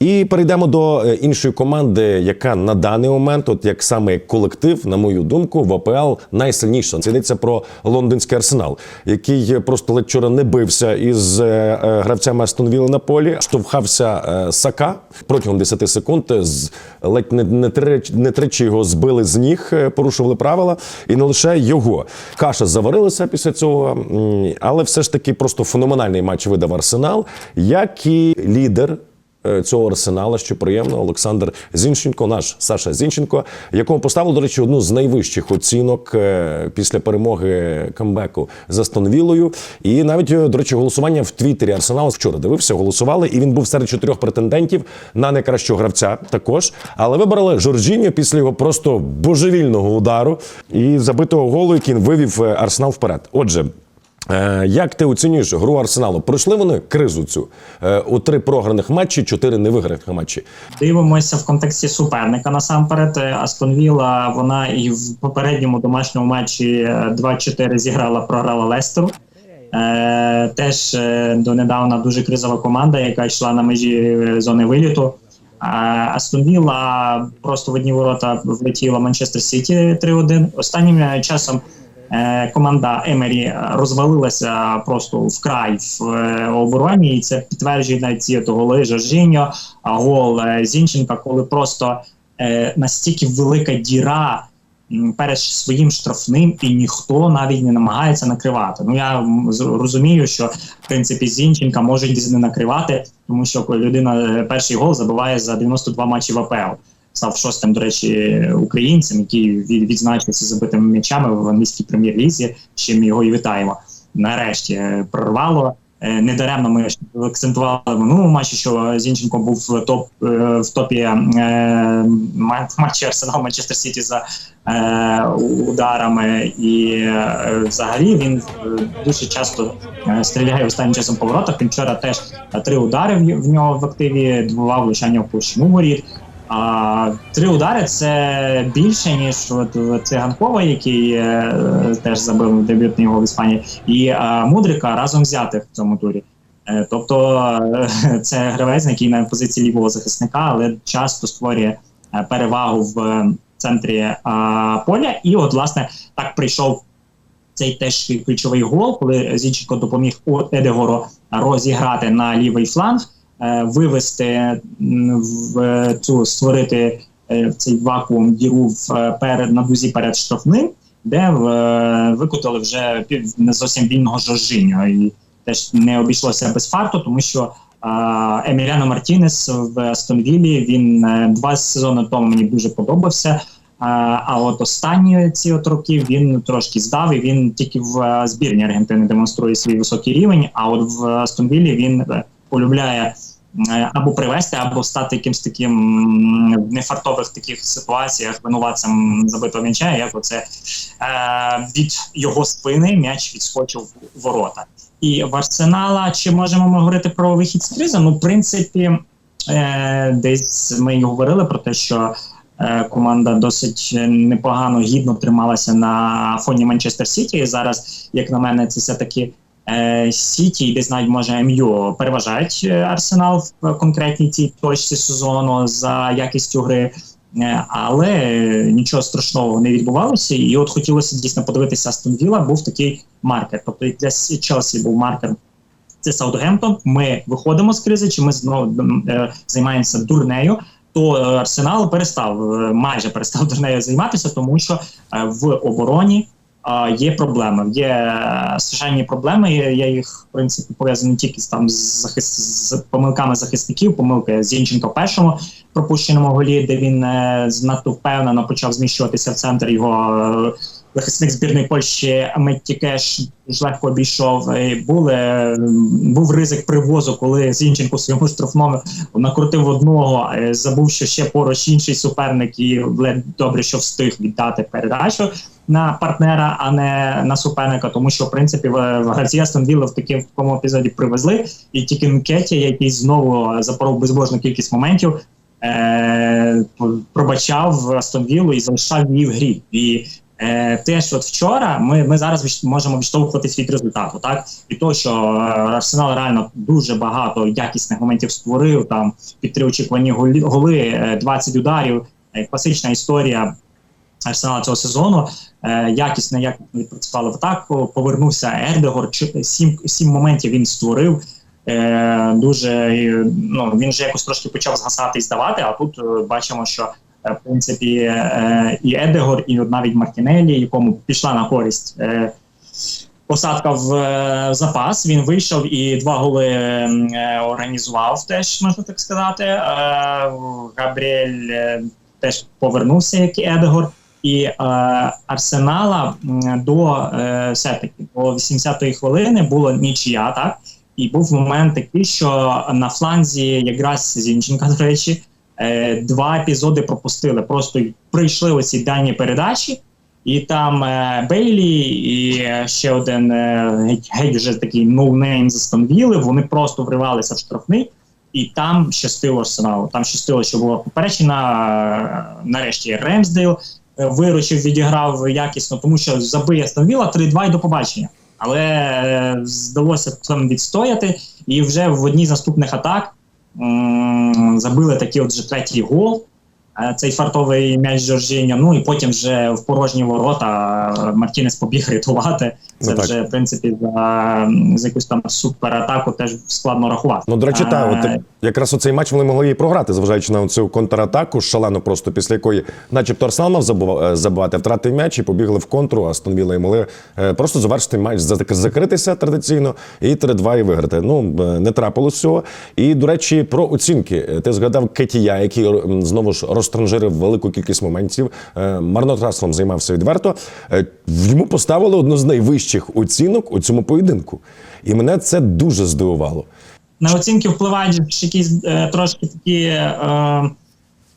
І перейдемо до е, іншої команди, яка на даний момент, от як саме колектив, на мою думку, в АПЛ найсильніша. Це йдеться про лондонський арсенал, який просто ледь вчора не бився із е, е, гравцями Астон на полі, штовхався Сака протягом 10 секунд. З ледь не, не, трич, не тричі його збили з ніг, порушували правила, і не лише його. Каша заварилася після цього, але все ж таки просто феноменальний матч видав Арсенал, як і лідер цього арсенала, що приємно, Олександр Зінченко, наш Саша Зінченко, якому поставили, до речі, одну з найвищих оцінок е, після перемоги камбеку за Стонвілою. І навіть, е, до речі, голосування в Твіттері Арсеналу вчора дивився, голосували, і він був серед чотирьох претендентів на найкращого гравця також. Але вибрали Жоржіньо після його просто божевільного удару і забитого голу, який вивів е, Арсенал вперед. Отже. Е, Як ти оцінюєш гру Арсеналу? Пройшли вони кризу цю Е, у три програних матчі, чотири невиграних матчі. Дивимося в контексті суперника насамперед. Е, Астон Вілла, вона і в попередньому домашньому матчі е, 2-4 зіграла, програла Лестеру. Е, теж донедавна дуже кризова команда, яка йшла на межі зони виліту. Астон Вілла просто в одні ворота влетіла Манчестер Сіті 3-1. Останнім часом команда Емері розвалилася просто вкрай в е, обороні, і це підтверджує навіть ці голи Жоржіньо, гол е, Зінченка, коли просто е, настільки велика діра перед своїм штрафним, і ніхто навіть не намагається накривати. Ну я розумію, що в принципі Зінченка десь не накривати, тому що людина е, перший гол забиває за 92 матчі в АПЛ. Став шостим, до речі, українцем, який від- відзначився забитими м'ячами в англійській прем'єр-лізі. з Чим його і вітаємо. Нарешті е, прорвало. Е, Недаремно ми акцентували в минулому матчі, що Зінченко був в топ е, в топі е, матчі Арсенал Манчестер Сіті за ударами, і взагалі він дуже часто стріляє останнім часом по воротах. Він вчора теж три удари в нього в активі, два влучання в площину воріт. А три удари це більше ніж от циганкова, який е, теж забив дебютний гол в Іспанії, і е, Мудрика разом взятих в цьому турі. Е, тобто е, це гравець, який на позиції лівого захисника, але часто створює е, перевагу в е, центрі е, поля. І от власне так прийшов цей теж ключовий гол, коли Зінченко допоміг Едегору розіграти на лівий фланг, вивести в е, цю створити е, цей вакуум діру в е, перед на дузі перед штрафним, де е, викотали вже пів не зовсім вільного Жоржиньо. І теж не обійшлося без фарту, тому що е, Еміліано Мартінес в Астон Віллі, він е, два сезони тому мені дуже подобався. А, от останні ці от роки він трошки здав, і він тільки в е, збірні Аргентини демонструє свій високий рівень. А от в Астон Віллі він е, полюбляє е, або привести, або стати якимсь таким в нефартових таких ситуаціях винуватцем забитого м'яча, як оце е, від його спини м'яч відскочив в ворота. І в Арсенала чи можемо ми говорити про вихід з кризи? Ну, в принципі, е, десь ми й говорили про те, що е, команда досить непогано гідно трималася на фоні Манчестер Сіті. І зараз, як на мене, це все таки. Е, Сіті десь навіть може МЮ переважають е, Арсенал в конкретній цій точці сезону за якістю гри, Е, але е, нічого страшного не відбувалося. І от хотілося дійсно подивитися Астон Вілла, був такий маркер. Тобто для Сі- Челсі був маркер. Це Саутгемптон. Ми виходимо з кризи, чи ми знову е, займаємося дурнею. То е, Арсенал перестав е, майже перестав дурнею займатися, тому що е, в обороні е, є проблеми. Є е, страшенні проблеми. Я, їх в принципі пов'язані тільки з там з, захис... з помилками захисників. Помилки Зінченка в першому пропущеному голі, де він е, занадто впевнено почав зміщуватися в центр його. е, Захисник збірної Польщі Метті Кеш дуже легко обійшов. І були, е, був ризик привозу, коли Зінченко своєму штрафному накрутив одного, е, забув, що ще поруч інший суперник, і добре, що встиг віддати передачу на партнера, а не на суперника. Тому що в принципі в в гравці Астон Вілла в такому епізоді привезли, і тільки Нкеті, який знову запоров безбожну кількість моментів. Е, пробачав Астон і залишав її в грі. І Е, теж от вчора ми, ми зараз можемо відштовхуватись від результату, так від того, що е, Арсенал реально дуже багато якісних моментів створив. Там під три очікувані голи, е, 20 ударів. Е, класична історія Арсенала цього сезону. Е, якісно, як відпрацювали в атаку. Повернувся Ердегор. Сім, сім моментів він створив. Е, дуже ну він же якось трошки почав згасати і здавати. А тут е, бачимо, що е, в принципі е, і Едегор, і навіть Мартінелі, якому пішла на користь. Е, Посадка в е, запас. Він вийшов і два голи е, організував, теж можна так сказати. Е, Габріель теж повернувся, як і Едегор. І е, Арсенала до е, все-таки до 80-ї хвилини було нічия, так? І був момент такий, що на фланзі якраз Зінченка, до речі, е, два епізоди пропустили. Просто прийшли оці дані передачі, і там е, Бейлі і ще один е, геть, вже такий ноунейм застановили. Вони просто вривалися в штрафний, і там щастило Арсеналу. Там щастило, що була поперечена. е, Нарешті Ремсдейл виручив, відіграв якісно, тому що забиє Станвіла 3-2 і до побачення. Але е, вдалося там відстояти, і вже в одній з наступних атак забили такий от вже третій гол. Е, Цей фартовий м'яч Жоржіння. Ну і потім вже в порожні ворота е, Мартінес побіг рятувати. Це Ну, вже в принципі за, за якусь там суператаку теж складно рахувати. Ну, до речі, Е, та от якраз оцей матч вони могли і програти, зважаючи на цю контратаку, шалену просто після якої, начебто, Арсенал мав забува- е, забивати, втратив м'яч і побігли в контру, а Астон Вілла і могли просто завершити матч, закритися традиційно і 3-2 і виграти. Ну не трапилось цього. І до речі, про оцінки. Ти згадав Кетія, який знову ж розтранжирив велику кількість моментів. е, Марнотратством займався відверто. Е, Йому поставили одну з найвищих оцінок у цьому поєдинку. І мене це дуже здивувало. на оцінки впливають якісь е, трошки такі е,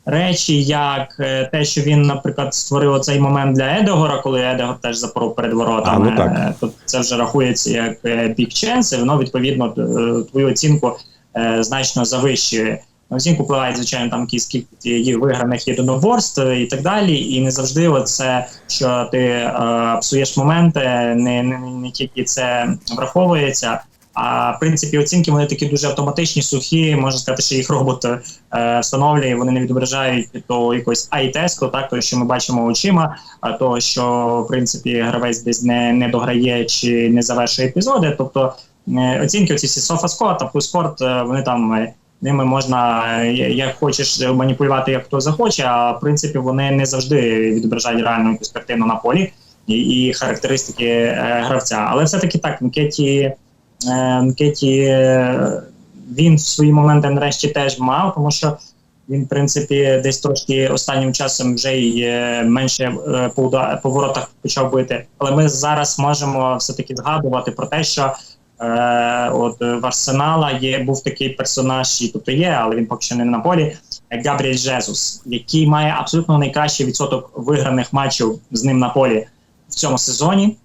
речі, як те, що він, наприклад, створив оцей момент для Едегора, коли Едегор теж запоров перед воротами. А, ну так. Тобто це вже рахується як бік ченс, і воно відповідно твою оцінку е, значно завищує. Оцінку впливає, звичайно, там якісь кількість її виграних єдиноборств і так далі. І не завжди це, що ти е, псуєш моменти, не, не, не тільки це враховується. А в принципі, оцінки вони такі дуже автоматичні, сухі. Можна сказати, що їх робот е, встановлює. Вони не відображають того якогось ай-тесту, так того, що ми бачимо очима, а того, що в принципі гравець десь не, не дограє чи не завершує епізоди. Тобто е, оцінки, оці всі софаскор та плюскорт, е, вони там. Ними можна е, як хочеш маніпулювати, як хто захоче, а в принципі вони не завжди відображають реальну якусь картину на полі і, і характеристики е, гравця. Але все-таки так, Нкеті, е, Нкеті е, він в свої моменти нарешті теж мав, тому що він, в принципі, десь трошки останнім часом вже й е, менше е, по, по воротах почав бити. Але ми зараз можемо все-таки згадувати про те, що от е, в Арсенала є був такий персонаж, і тобто є, але він поки що не на полі. е, Габріель Жезус, який має абсолютно найкращий відсоток виграних матчів з ним на полі в цьому сезоні.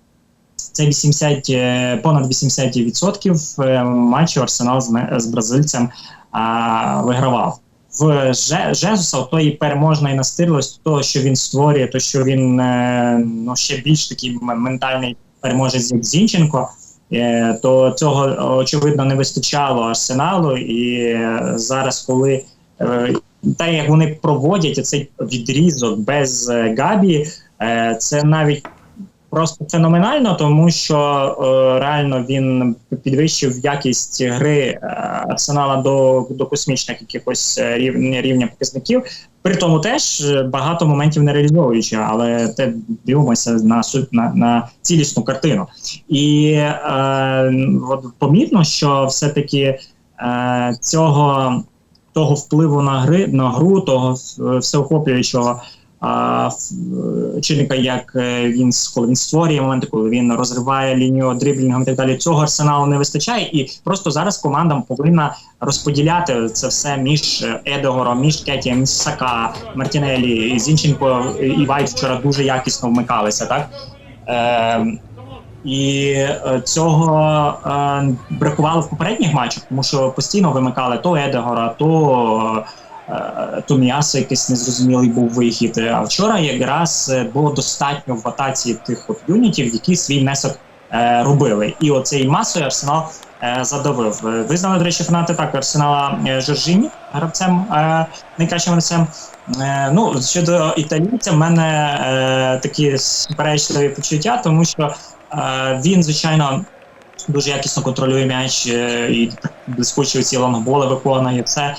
Це 80, е, понад 80% е, матчів Арсенал з, з бразильцем а, вигравав. В Же- Жезуса тої переможної настирливості, того, що він створює, то що він е, ну, ще більш такий ментальний переможець, як Зінченко. Е, то цього очевидно не вистачало арсеналу, і е, зараз, коли те, як вони проводять цей відрізок без е, Габі, це навіть просто феноменально, тому що е, реально він підвищив якість гри е, арсенала до, до космічних якихось е, рівня, рівня показників. При тому теж е, багато моментів не реалізовуючи, але те дивимося на суть на, на цілісну картину. І е, от помітно, що все-таки е, цього того впливу на гри на гру, того всеохоплюючого а, е, як е, він коли він створює моменти, коли він розриває лінію дриблінгом і так далі. Цього арсеналу не вистачає, і просто зараз команда повинна розподіляти це все між е, Едегором, між Кетієм, між Сака, Мартінелі, Зінченко і Вайт вчора дуже якісно вмикалися, так. Е, і цього е, бракувало в попередніх матчах, тому що постійно вимикали то Едегора, то то м'ясо якийсь незрозумілий був вихід. А вчора якраз е, було достатньо в атаці тих от юнітів, які свій внесок е, робили. І оцей масою арсенал е, задавив. Е, Визнали, до речі, фанати так арсенала е, Жоржіні гравцем е, найкращим гравцем. Е, ну, щодо італійця, в мене е, такі суперечливі почуття, тому що е, він, звичайно, дуже якісно контролює м'яч е, і блискучі ці лонгболи виконує все. Е,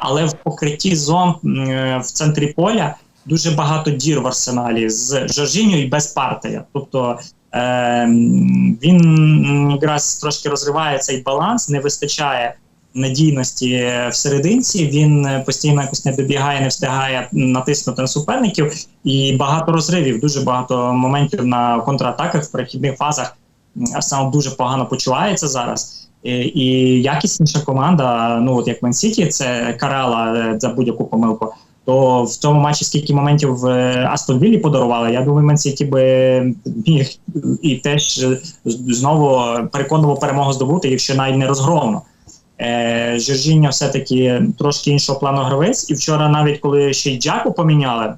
але в покритті зон е, в центрі поля дуже багато дір в арсеналі з Жоржіньо і без партія. Тобто е, він якраз трошки розриває цей баланс, не вистачає надійності в серединці. Він постійно якось не добігає, не встигає натиснути на суперників, і багато розривів, дуже багато моментів на контратаках в перехідних фазах. Арсенал дуже погано почувається зараз. І, якісніша команда, ну от як Ман Сіті, це карала е, за будь-яку помилку. То в цьому матчі скільки моментів е, Астон Віллі подарували, я думаю, Ман Сіті би міг і теж знову переконливо перемогу здобути, якщо навіть не розгромно. Е, все-таки трошки іншого плану гравець, і вчора, навіть коли ще й Джаку поміняли,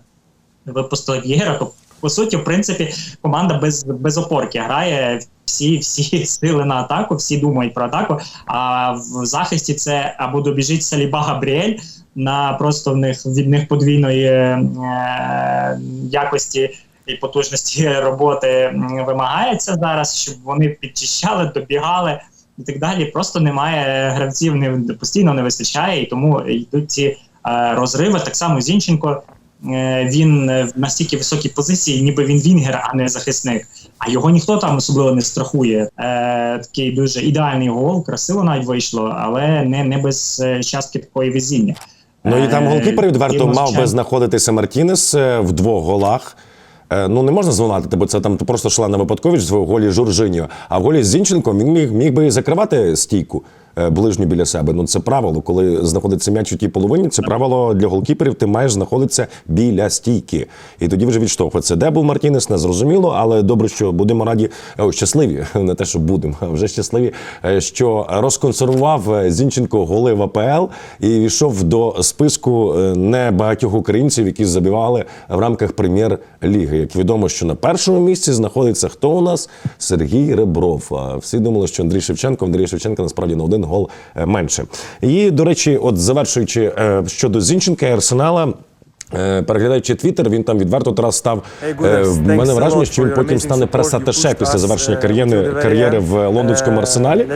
випустили В'єра, то по суті, в принципі, команда без, без опорки грає всі, всі сили на атаку, всі думають про атаку. А в захисті це або добіжить Саліба Габріель на просто в них від них подвійної е, якості і потужності роботи вимагається зараз, щоб вони підчищали, добігали і так далі. Просто немає гравців, не постійно не вистачає, і тому йдуть ці е, розриви. Так само Зінченко. Е, Він е, в настільки високій позиції, ніби він вінгер, а не захисник. А його ніхто там особливо не страхує. Е, такий дуже ідеальний гол, красиво навіть вийшло, але не, не без е, частки такої везіння. Ну і там Е, голкіпер відверто Діма мав би знаходитися Мартінес е, в двох голах. Е, Ну не можна звинуватити, бо це там просто шалена випадковість в голі Жоржиньо. А в голі з Зінченком він міг, міг би закривати стійку е, ближню біля себе. Ну це правило. Коли знаходиться м'яч у тій половині, це правило для голкіперів. Ти маєш знаходитися біля стійки. І тоді вже відштовхується. Де був Мартінес, не зрозуміло, але добре, що будемо раді о, щасливі, не те, що будемо, а вже щасливі, е, що розконсервував е, Зінченко голи в АПЛ і війшов до списку е, небагатьох українців, які забивали в рамках прем'єр-ліги. Як відомо, що на першому місці знаходиться хто у нас Сергій Ребров. Всі думали, що Андрій Шевченко, Андрій Шевченко насправді на один гол е, менше. І до речі, от завершуючи е, щодо Зінченка і Арсенала. е, Переглядаючи твіттер, він там відверто зараз став. В мене враження, що він потім стане прес-аташе після завершення кар'єри, кар'єри в лондонському Uh, арсеналі.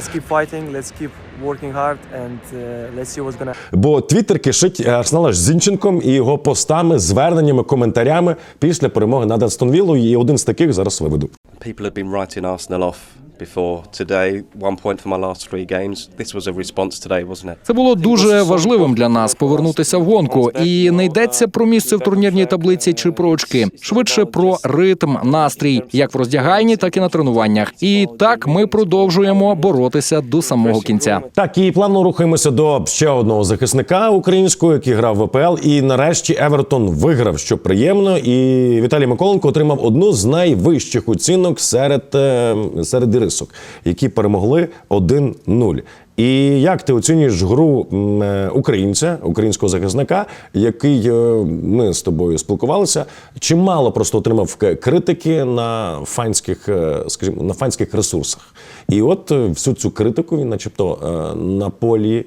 Uh, Бо Твіттер кишить Арсенала з Зінченком і його постами, зверненнями, коментарями після перемоги над Астон Віллою. І один з таких зараз виведу. People have been writing Arsenal off before today. One point for my last three games. This was a response today, wasn't it? Це було дуже важливим для нас повернутися в гонку, і не йдеться про місце в турнірній таблиці чи про очки, швидше про ритм, настрій, як в роздягальні, так і на тренуваннях. І так ми продовжуємо боротися до самого кінця. Так, і плавно рухаємося до ще одного захисника українського, який грав в АПЛ. І нарешті Евертон виграв, що приємно. І Віталій Миколенко отримав одну з найвищих оцінок серед, е, серед ірисок, які перемогли 1-0. І як ти оцінюєш гру е, українця, українського захисника, який е, ми з тобою спілкувалися, чимало просто отримав критики на фанських, е, скажімо, на фанських ресурсах. І от всю цю критику він, начебто, на полі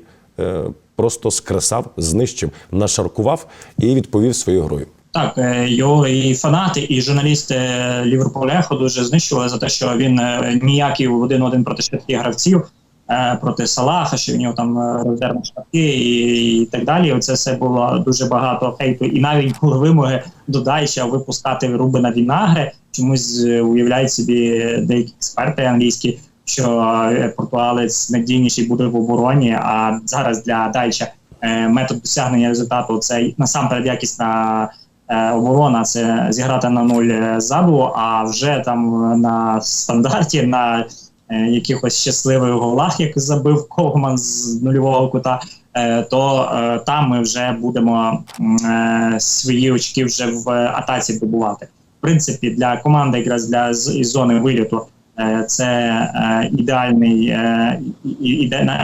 просто скресав, знищив, нашаркував і відповів своєю грою. Так, е, його і фанати, і журналісти Ліверпуля дуже знищували за те, що він е, ніякий в один-один проти швидких гравців, е, проти Салаха, що в нього там е, резервні шапки і, і так далі. Оце все було дуже багато хейту, і навіть були вимоги до Дайча випускати Рубена Вінагре. Чомусь е, уявляють собі деякі експерти англійські, що е, португалець надійніший буде в обороні. А зараз для Дайча е, метод досягнення результату це насамперед якісна е, оборона це зіграти на нуль е, ззаду, а вже там е, на стандарті, на е, якихось щасливих голах, як забив Ковман з нульового кута, е, то е, там ми вже будемо е, свої очки вже в атаці добувати. В принципі, для команди, якраз для із зони виліту. е, Це е, ідеальний е,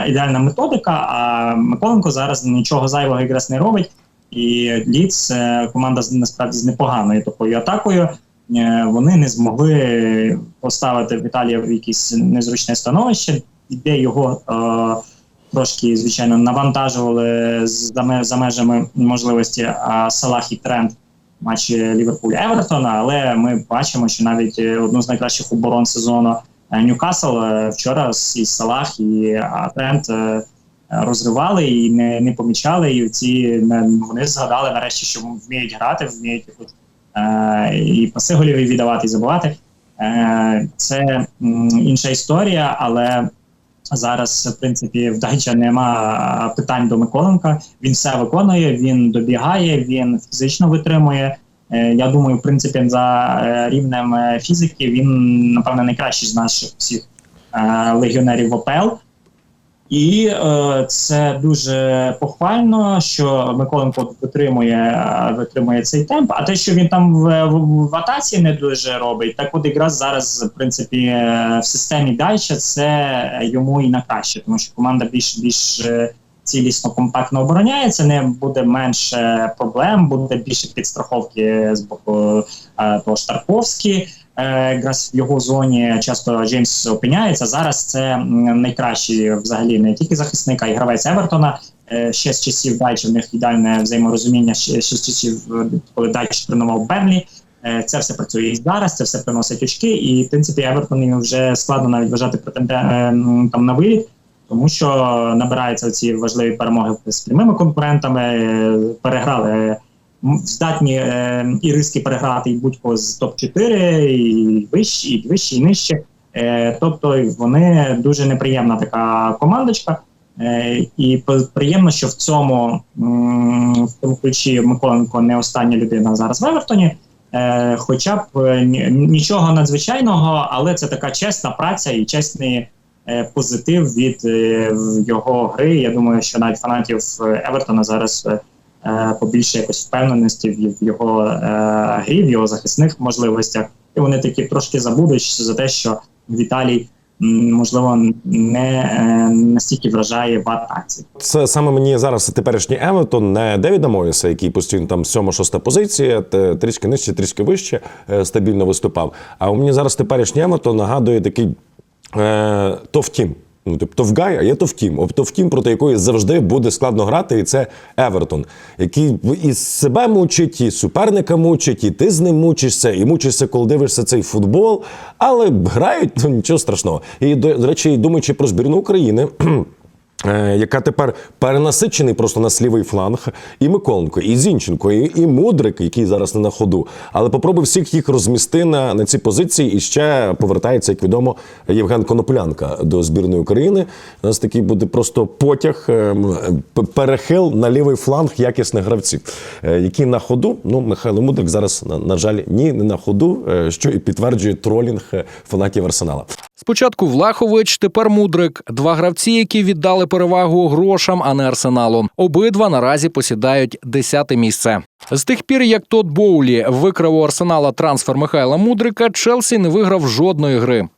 ідеальна методика. А Миколенко зараз нічого зайвого якраз не робить. І Ліц команда з насправді з непоганою такою атакою. Е, Вони не змогли поставити Віталія в якесь незручне становище, де його е, трошки, звичайно, навантажували за, межами можливості Салах і Тренд матчі Ліверпуля Евертона. Але ми бачимо, що навіть е, одну з найкращих оборон сезону е, Ньюкасл вчора з і Салах і Тренд розривали і не, не помічали. І ці вони згадали нарешті, що вміють грати, вміють е, і паси голіві віддавати, і забувати. Е, це інша історія, але зараз, в принципі, в Дайча нема питань до Миколенка. Він все виконує, він добігає, він фізично витримує. Е, Я думаю, в принципі, за е, рівнем е, фізики він, напевно, найкращий з наших всіх легіонерів ОПЛ. І е, це дуже похвально, що Миколенко витримує, е, витримує цей темп. А те, що він там в, в, в атаці не дуже робить, так от якраз зараз, в принципі, е, в системі Дальча це йому і на краще, тому що команда більш більш е, цілісно компактно обороняється, не буде менше проблем, буде більше підстраховки з боку е, Тарковський. Е, якраз в його зоні часто Джеймс опиняється. Зараз це найкращий взагалі не тільки захисник, а й гравець Евертона. Е, Ще з часів Дайча в них ідеальне взаєморозуміння. Ще, з часів, е, коли Дайч тренував Берлі. Е, Це все працює і зараз, це все приносить очки. І в принципі Евертон вже складно навіть вважати там на виліт, тому що набираються ці важливі перемоги з прямими конкурентами. Переграли здатні е, і риски переграти і будь-кого з топ-4, і вище, і вище, і нижче. Е, тобто вони дуже неприємна така командочка. Е, і приємно, що в цьому, в цьому ключі Миколенко не остання людина зараз в Евертоні. Е, хоча б е, нічого надзвичайного, але це така чесна праця і чесний е, позитив від е, його гри. Я думаю, що навіть фанатів е, Евертона зараз е, побільше якось впевненості в, його е, грі, в його захисних можливостях. І вони такі трошки забудуть за те, що Віталій можливо не е, настільки вражає в атаці. Це саме мені зараз теперішній Евертон, не Девіда Моїса, який постійно там сьома-шоста позиція, трішки нижче, трішки вище е, стабільно виступав. А у мені зараз теперішній Евертон нагадує такий е, товтім. Ну, тобто Товгай, а є Товтім. Об Товтім, проти якої завжди буде складно грати, і це Евертон, який і себе мучить, і суперника мучить, і ти з ним мучишся, і мучишся, коли дивишся цей футбол. Але грають, ну нічого страшного. І до речі, думаючи про збірну України. е, Яка тепер перенасичений просто на слівий фланг, і Миколенко, і Зінченко, і, і Мудрик, який зараз не на ходу. Але попробуй всіх їх розмісти на, на ці позиції. І ще повертається, як відомо, Євген Коноплянка до збірної України. У нас такий буде просто потяг, е, перехил на лівий фланг якісних гравців, е, які на ходу. Ну, Михайло Мудрик зараз, на, на жаль, ні, не на ходу, що і підтверджує тролінг фанатів Арсенала. Спочатку Влахович, тепер Мудрик. Два гравці, які віддали перевагу грошам, а не арсеналу. Обидва наразі посідають десяте місце. З тих пір, як Тот Боулі викрав у арсенала трансфер Михайла Мудрика, Челсі не виграв жодної гри.